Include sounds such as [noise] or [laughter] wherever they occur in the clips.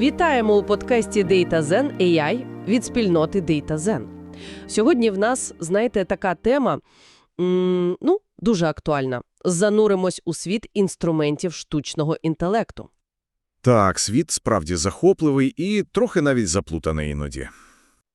Вітаємо у подкасті DataZen AI від спільноти DataZen. Сьогодні в нас, знаєте, така тема, м, ну, дуже актуальна. Зануримось у світ інструментів штучного інтелекту. Так, світ справді захопливий і трохи навіть заплутаний іноді.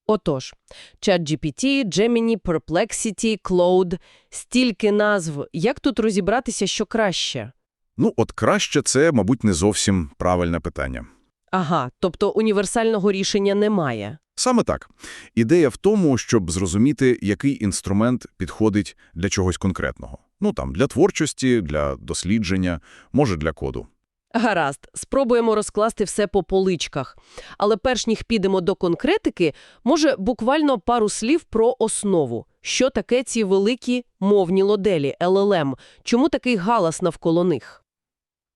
Отож, ChatGPT, Gemini, Perplexity, Claude – стільки назв. Як тут розібратися, що краще? Ну, от краще це, мабуть, не зовсім правильне питання. Ага, тобто універсального рішення немає. Саме так. Ідея в тому, щоб зрозуміти, який інструмент підходить для чогось конкретного. Ну, там, для творчості, для дослідження, може, для коду. Гаразд, спробуємо розкласти все по поличках. Але перш ніж підемо до конкретики, може буквально пару слів про основу. Що таке ці великі мовні моделі, LLM? Чому такий галас навколо них?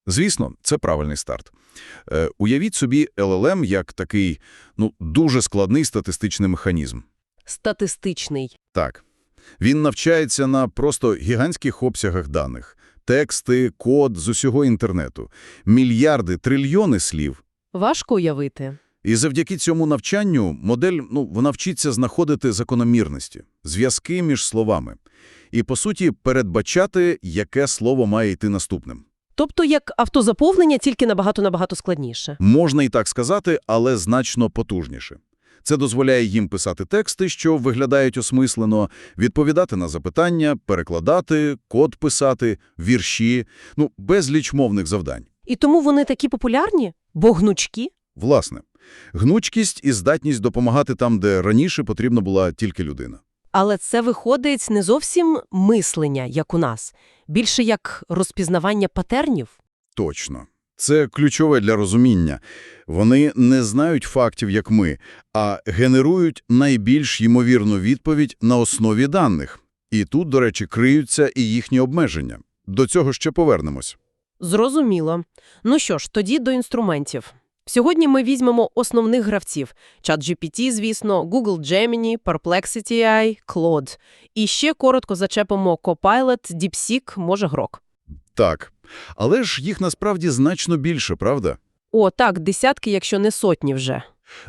Звісно, це правильний старт. Е, уявіть собі LLM як такий, ну, дуже складний статистичний механізм. Статистичний. Так. Він навчається на просто гігантських обсягах даних. Тексти, код з усього інтернету. Мільярди, трильйони слів. Важко уявити. І завдяки цьому навчанню модель, ну, вона вчиться знаходити закономірності, зв'язки між словами. І, по суті, передбачати, яке слово має йти наступним. Тобто як автозаповнення, тільки набагато-набагато складніше. Можна і так сказати, але значно потужніше. Це дозволяє їм писати тексти, що виглядають осмислено, відповідати на запитання, перекладати, код писати, вірші, ну, безліч мовних завдань. І тому вони такі популярні? Бо гнучкі? Власне, гнучкість і здатність допомагати там, де раніше потрібна була тільки людина. Але це виходить не зовсім мислення, як у нас. Більше як розпізнавання патернів. Точно. Це ключове для розуміння. Вони не знають фактів, як ми, а генерують найбільш ймовірну відповідь на основі даних. І тут, до речі, криються і їхні обмеження. До цього ще повернемось. Зрозуміло. Ну що ж, тоді до інструментів. Сьогодні ми візьмемо основних гравців. ChatGPT, звісно, Google Gemini, Perplexity AI, Claude. І ще коротко зачепимо Copilot, DeepSeek, може Grok. Так. Але ж їх насправді значно більше, правда? О, так, десятки, якщо не сотні вже.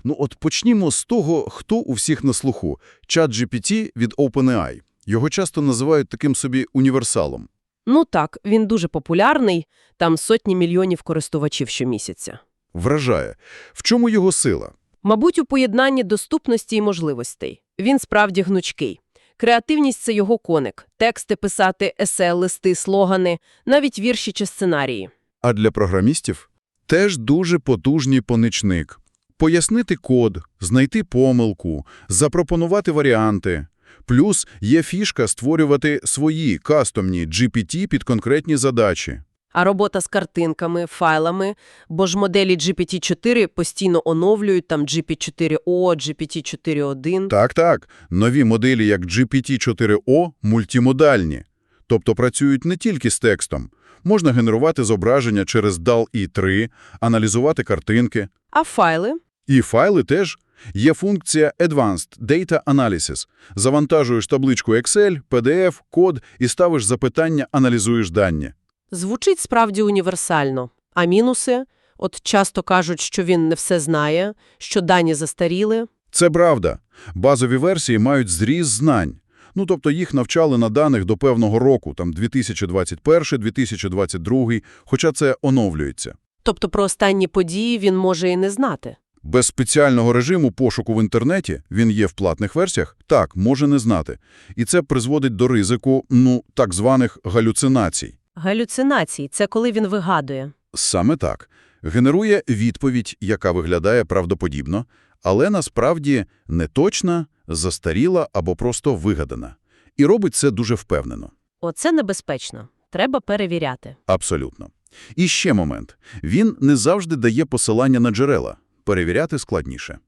Ну от почнімо з того, хто у всіх на слуху. ChatGPT від OpenAI. Його часто називають таким собі універсалом. Ну так, він дуже популярний, там сотні мільйонів користувачів щомісяця. Вражає. В чому його сила? Мабуть, у поєднанні доступності і можливостей. Він справді гнучкий. Креативність – це його коник. Тексти писати, есе, листи, слогани, навіть вірші чи сценарії. А для програмістів теж дуже потужний поничник. Пояснити код, знайти помилку, запропонувати варіанти. Плюс є фішка створювати свої кастомні GPT під конкретні задачі. А робота з картинками, файлами, бо ж моделі GPT-4 постійно оновлюють, там GPT-4O, GPT-4.1. Так-так, нові моделі як GPT-4o мультимодальні. Тобто працюють не тільки з текстом. Можна генерувати зображення через DAL-E3, аналізувати картинки. А файли? І файли теж. Є функція Advanced Data Analysis. Завантажуєш табличку Excel, PDF, код і ставиш запитання, аналізуєш дані. Звучить справді універсально. А мінуси? От часто кажуть, що він не все знає, що дані застаріли. Це правда. Базові версії мають зріз знань. Ну, тобто їх навчали на даних до певного року, там 2021, 2022, хоча це оновлюється. Тобто про останні події він може і не знати. Без спеціального режиму пошуку в інтернеті, він є в платних версіях, так, може не знати. І це призводить до ризику, ну, так званих галюцинацій. Галюцинації – це коли він вигадує. Саме так. Генерує відповідь, яка виглядає правдоподібно, але насправді не точна, застаріла або просто вигадана. І робить це дуже впевнено. Оце небезпечно. Треба перевіряти. Абсолютно. І ще момент. Він не завжди дає посилання на джерела. Перевіряти складніше.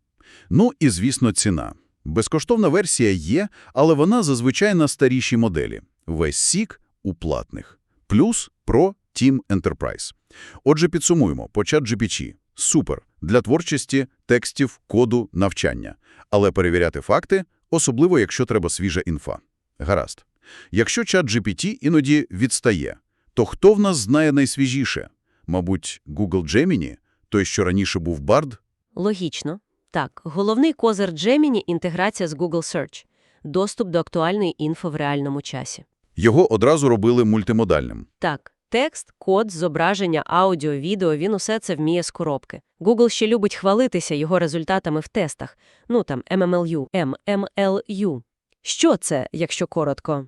Ну і, звісно, ціна. Безкоштовна версія є, але вона зазвичай на старішій моделі. Весь сік у платних. Плюс Pro Team Enterprise. Отже, підсумуємо. По ChatGPT. Супер. Для творчості, текстів, коду, навчання. Але перевіряти факти, особливо, якщо треба свіжа інфа. Гаразд. Якщо ChatGPT іноді відстає, то хто в нас знає найсвіжіше? Мабуть, Google Gemini? Той, що раніше був Bard? Логічно. Так, головний козир Gemini – інтеграція з Google Search. Доступ до актуальної інфо в реальному часі. Його одразу робили мультимодальним. Так, текст, код, зображення, аудіо, відео – він усе це вміє з коробки. Google ще любить хвалитися його результатами в тестах. Ну там MMLU, MMLU. Що це, якщо коротко?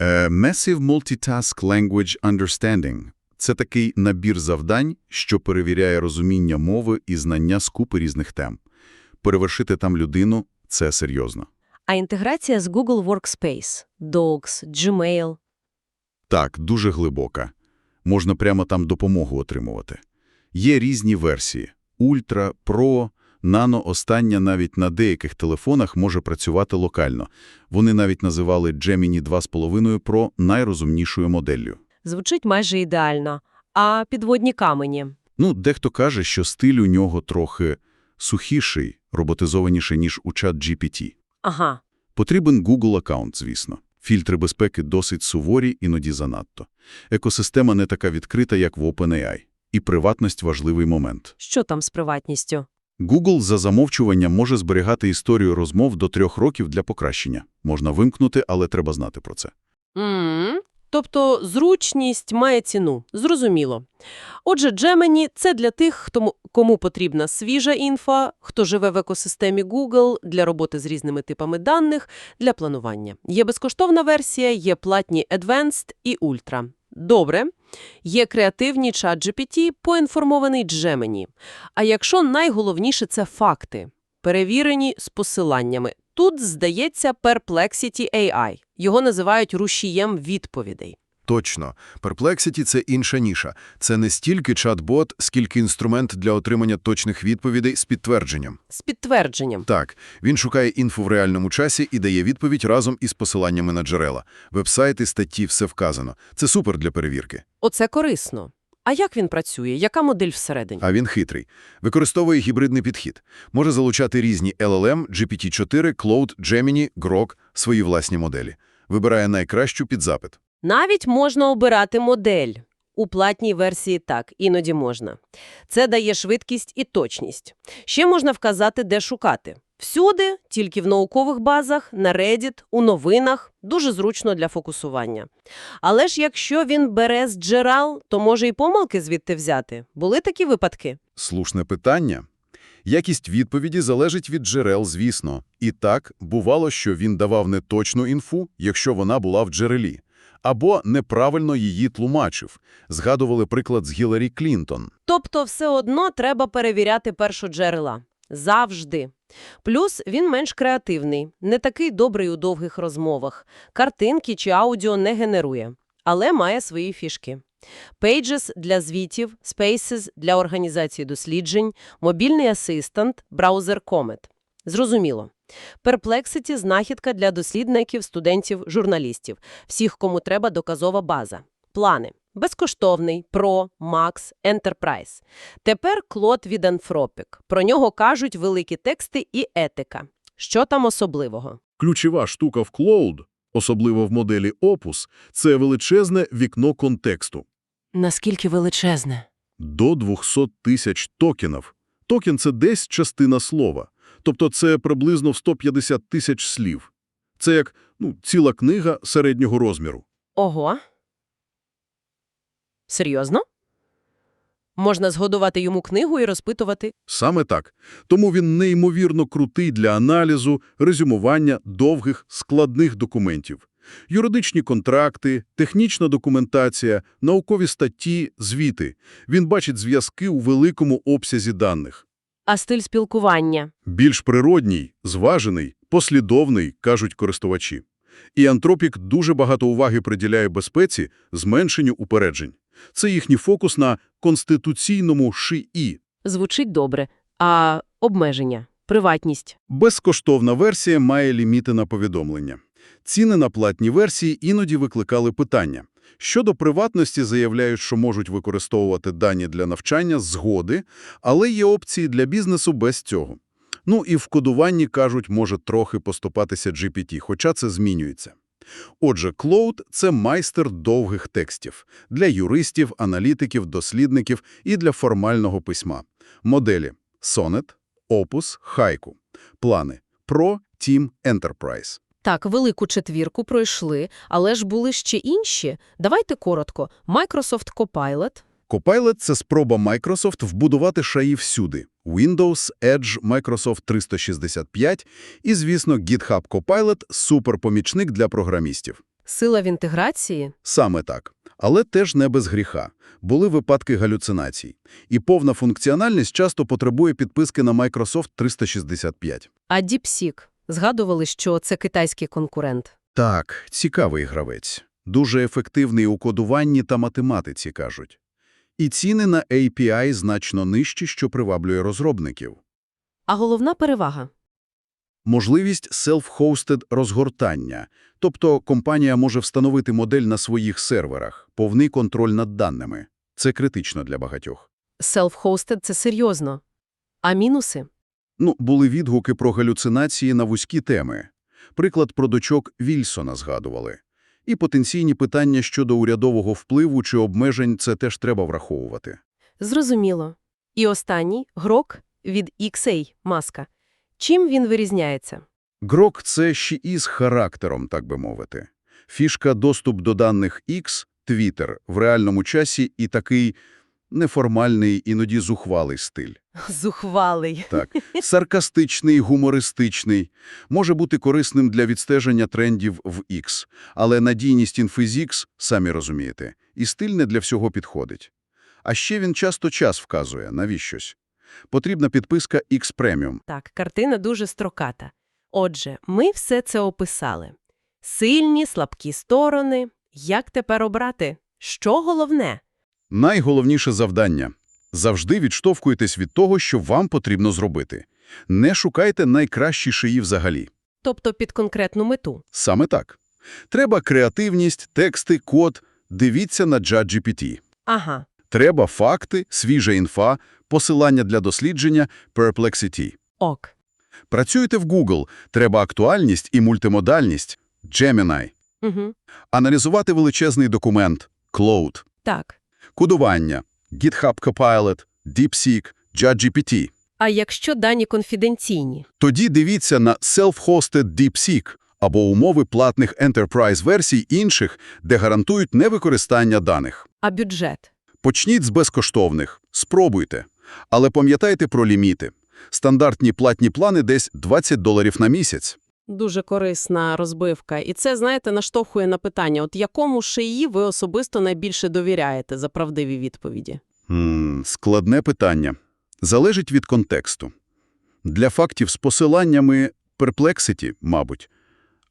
Е, Massive Multitask Language Understanding – це такий набір завдань, що перевіряє розуміння мови і знання з купи різних тем. Перевершити там людину – це серйозно. А інтеграція з Google Workspace, Docs, Gmail. Так, дуже глибока. Можна прямо там допомогу отримувати. Є різні версії – Ультра, Про, Нано остання навіть на деяких телефонах може працювати локально. Вони навіть називали Gemini 2.5 Pro найрозумнішою моделлю. Звучить майже ідеально. А підводні камені? Ну, дехто каже, що стиль у нього трохи сухіший, роботизованіший, ніж у чат GPT. Ага. Потрібен Google аккаунт, звісно. Фільтри безпеки досить суворі, іноді занадто. Екосистема не така відкрита, як в OpenAI. І приватність – важливий момент. Що там з приватністю? Google за замовчуванням може зберігати історію розмов до трьох років для покращення. Можна вимкнути, але треба знати про це. М, Тобто зручність має ціну. Зрозуміло. Отже, Gemini – це для тих, кому потрібна свіжа інфа, хто живе в екосистемі Google, для роботи з різними типами даних, для планування. Є безкоштовна версія, є платні Advanced і Ultra. Добре. Є креативні чат GPT, поінформований Gemini. А якщо найголовніше – це факти, перевірені з посиланнями. Тут, здається, Perplexity AI. Його називають рушієм відповідей. Точно. Perplexity – це інша ніша. Це не стільки чат-бот, скільки інструмент для отримання точних відповідей з підтвердженням. З підтвердженням. Так, він шукає інфу в реальному часі і дає відповідь разом із посиланнями на джерела. Вебсайти, статті, все вказано. Це супер для перевірки. Оце корисно. А як він працює? Яка модель всередині? А він хитрий. Використовує гібридний підхід. Може залучати різні LLM, GPT-4, Cloud, Gemini, Grok, свої власні моделі. Вибирає найкращу під запит. Навіть можна обирати модель. У платній версії так, іноді можна. Це дає швидкість і точність. Ще можна вказати, де шукати. Всюди, тільки в наукових базах, на Reddit, у новинах. Дуже зручно для фокусування. Але ж якщо він бере з джерел, то може і помилки звідти взяти. Були такі випадки? Слушне питання. Якість відповіді залежить від джерел, звісно. І так, бувало, що він давав неточну інфу, якщо вона була в джерелі. Або неправильно її тлумачив. Згадували приклад з Гіларі Клінтон. Тобто все одно треба перевіряти першоджерела. Завжди. Плюс він менш креативний, не такий добрий у довгих розмовах. Картинки чи аудіо не генерує, але має свої фішки. Pages для звітів, Spaces для організації досліджень, мобільний асистент, браузер Comet. Зрозуміло. Perplexity – знахідка для дослідників, студентів, журналістів. Всіх, кому треба доказова база. Плани. Безкоштовний, Pro, Max, Enterprise. Тепер Клод від Anthropic. Про нього кажуть великі тексти і етика. Що там особливого? Ключова штука в Cloud, особливо в моделі Opus, це величезне вікно контексту. Наскільки величезне? До 200 тисяч токенів. Токен – це десь частина слова. Тобто це приблизно в 150 тисяч слів. Це як ну, ціла книга середнього розміру. Ого. Серйозно? Можна згодувати йому книгу і розпитувати. Саме так. Тому він неймовірно крутий для аналізу, резюмування довгих, складних документів. Юридичні контракти, технічна документація, наукові статті, звіти. Він бачить зв'язки у великому обсязі даних. А стиль спілкування? Більш природній, зважений, послідовний, кажуть користувачі. І Антропік дуже багато уваги приділяє безпеці, зменшенню упереджень. Це їхній фокус на конституційному ШІІ. Звучить добре. А обмеження? Приватність? Безкоштовна версія має ліміти на повідомлення. Ціни на платні версії іноді викликали питання. Щодо приватності заявляють, що можуть використовувати дані для навчання згоди, але є опції для бізнесу без цього. Ну і в кодуванні, кажуть, може трохи поступатися GPT, хоча це змінюється. Отже, Cloud – це майстер довгих текстів для юристів, аналітиків, дослідників і для формального письма. Моделі – Sonnet, Opus, Haiku. Плани. Pro, Team, Enterprise. Так, велику четвірку пройшли, але ж були ще інші. Давайте коротко. Microsoft Copilot. Copilot – це спроба Microsoft вбудувати шаї всюди. Windows, Edge, Microsoft 365 і, звісно, GitHub Copilot – суперпомічник для програмістів. Сила в інтеграції. Саме так. Але теж не без гріха. Були випадки галюцинацій. І повна функціональність часто потребує підписки на Microsoft 365. А DeepSeek. Згадували, що це китайський конкурент. Так, цікавий гравець. Дуже ефективний у кодуванні та математиці, кажуть. І ціни на API значно нижчі, що приваблює розробників. А головна перевага. Можливість self-hosted розгортання, тобто компанія може встановити модель на своїх серверах, повний контроль над даними. Це критично для багатьох. Self-hosted – це серйозно. А мінуси? Ну, були відгуки про галюцинації на вузькі теми. Приклад про дочок Вільсона згадували. І потенційні питання щодо урядового впливу чи обмежень – це теж треба враховувати. Зрозуміло. І останній – Грок від XA, маска. Чим він вирізняється? Грок – це ще із характером, так би мовити. Фішка доступ до даних X, Twitter, в реальному часі і такий неформальний, іноді зухвалий стиль. [laughs] Зухвалий. Так, [laughs] саркастичний, гумористичний, може бути корисним для відстеження трендів в X, але надійність інфізікс, самі розумієте, і стиль не для всього підходить. А ще він часто час вказує, навіщось. Потрібна підписка X Premium. Так, картина дуже строката. Отже, ми все це описали. Сильні, слабкі сторони. Як тепер обрати? Що головне? Найголовніше завдання – завжди відштовхуйтесь від того, що вам потрібно зробити. Не шукайте найкращі шиї взагалі. Тобто під конкретну мету. Саме так. Треба креативність, тексти, код, дивіться на ChatGPT. Ага. Треба факти, свіжа інфа, посилання для дослідження, Perplexity. Ок. Працюєте в Google, треба актуальність і мультимодальність, Gemini. Угу. Аналізувати величезний документ, Cloud. Так. Кодування, GitHub Copilot, DeepSeek, ChatGPT. А якщо дані конфіденційні? Тоді дивіться на Self-Hosted DeepSeek або умови платних Enterprise-версій інших, де гарантують невикористання даних. А бюджет? Почніть з безкоштовних, спробуйте. Але пам'ятайте про ліміти. Стандартні платні плани десь 20 доларів на місяць. Дуже корисна розбивка. І це, знаєте, наштовхує на питання, от якому шиї ви особисто найбільше довіряєте за правдиві відповіді? М, складне питання. Залежить від контексту. Для фактів з посиланнями Perplexity, мабуть.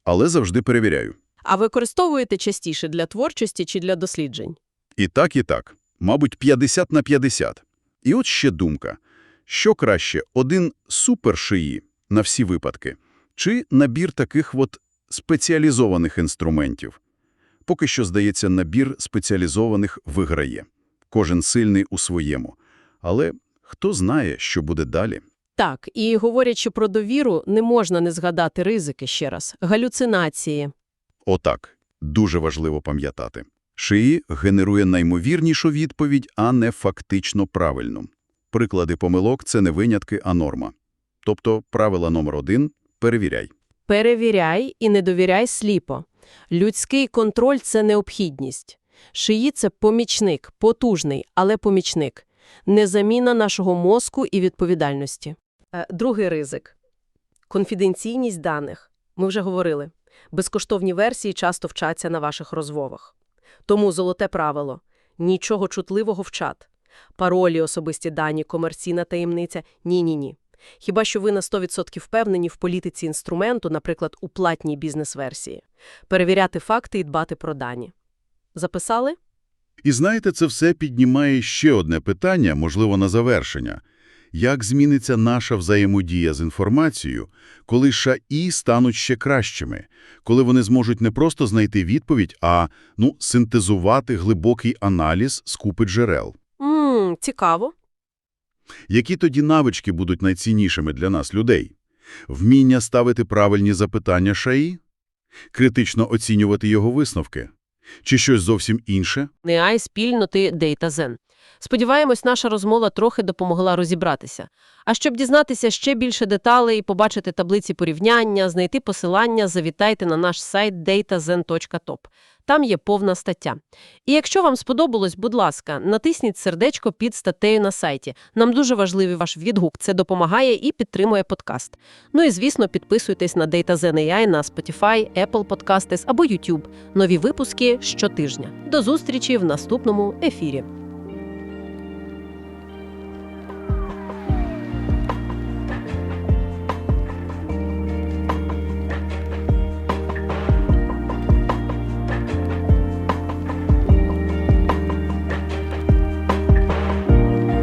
Але завжди перевіряю. А використовуєте частіше для творчості чи для досліджень? І так, і так. Мабуть, 50 на 50. І от ще думка. Що краще, один супершиї на всі випадки? Чи набір таких от спеціалізованих інструментів? Поки що, здається, набір спеціалізованих виграє. Кожен сильний у своєму. Але хто знає, що буде далі? Так, і говорячи про довіру, не можна не згадати ризики ще раз. Галюцинації. Отак. Дуже важливо пам'ятати. Шиї генерує наймовірнішу відповідь, а не фактично правильну. Приклади помилок – це не винятки, а норма. Тобто правило номер один – перевіряй. Перевіряй і не довіряй сліпо. Людський контроль – це необхідність. Шиї – це помічник, потужний, але помічник. Незаміна нашого мозку і відповідальності. Е, Другий ризик. Конфіденційність даних. Ми вже говорили. Безкоштовні версії часто вчаться на ваших розмовах. Тому золоте правило – нічого чутливого в чат. Паролі, особисті дані, комерційна таємниця – ні-ні-ні. Хіба що ви на 100% впевнені в політиці інструменту, наприклад, у платній бізнес-версії. Перевіряти факти і дбати про дані. Записали? І знаєте, це все піднімає ще одне питання, можливо, на завершення. Як зміниться наша взаємодія з інформацією, коли ШАІ стануть ще кращими? Коли вони зможуть не просто знайти відповідь, а, ну, синтезувати глибокий аналіз з купи джерел? Ммм, цікаво. Які тоді навички будуть найціннішими для нас, людей? Вміння ставити правильні запитання ШАІ? Критично оцінювати його висновки? Чи щось зовсім інше? AI спільноти DataZen. Сподіваємось, наша розмова трохи допомогла розібратися. А щоб дізнатися ще більше деталей, побачити таблиці порівняння, знайти посилання, завітайте на наш сайт datazen.top. Там є повна стаття. І якщо вам сподобалось, будь ласка, натисніть сердечко під статтею на сайті. Нам дуже важливий ваш відгук, це допомагає і підтримує подкаст. Ну і, звісно, підписуйтесь на DataZen AI на Spotify, Apple Podcasts або YouTube. Нові випуски щотижня. До зустрічі в наступному ефірі.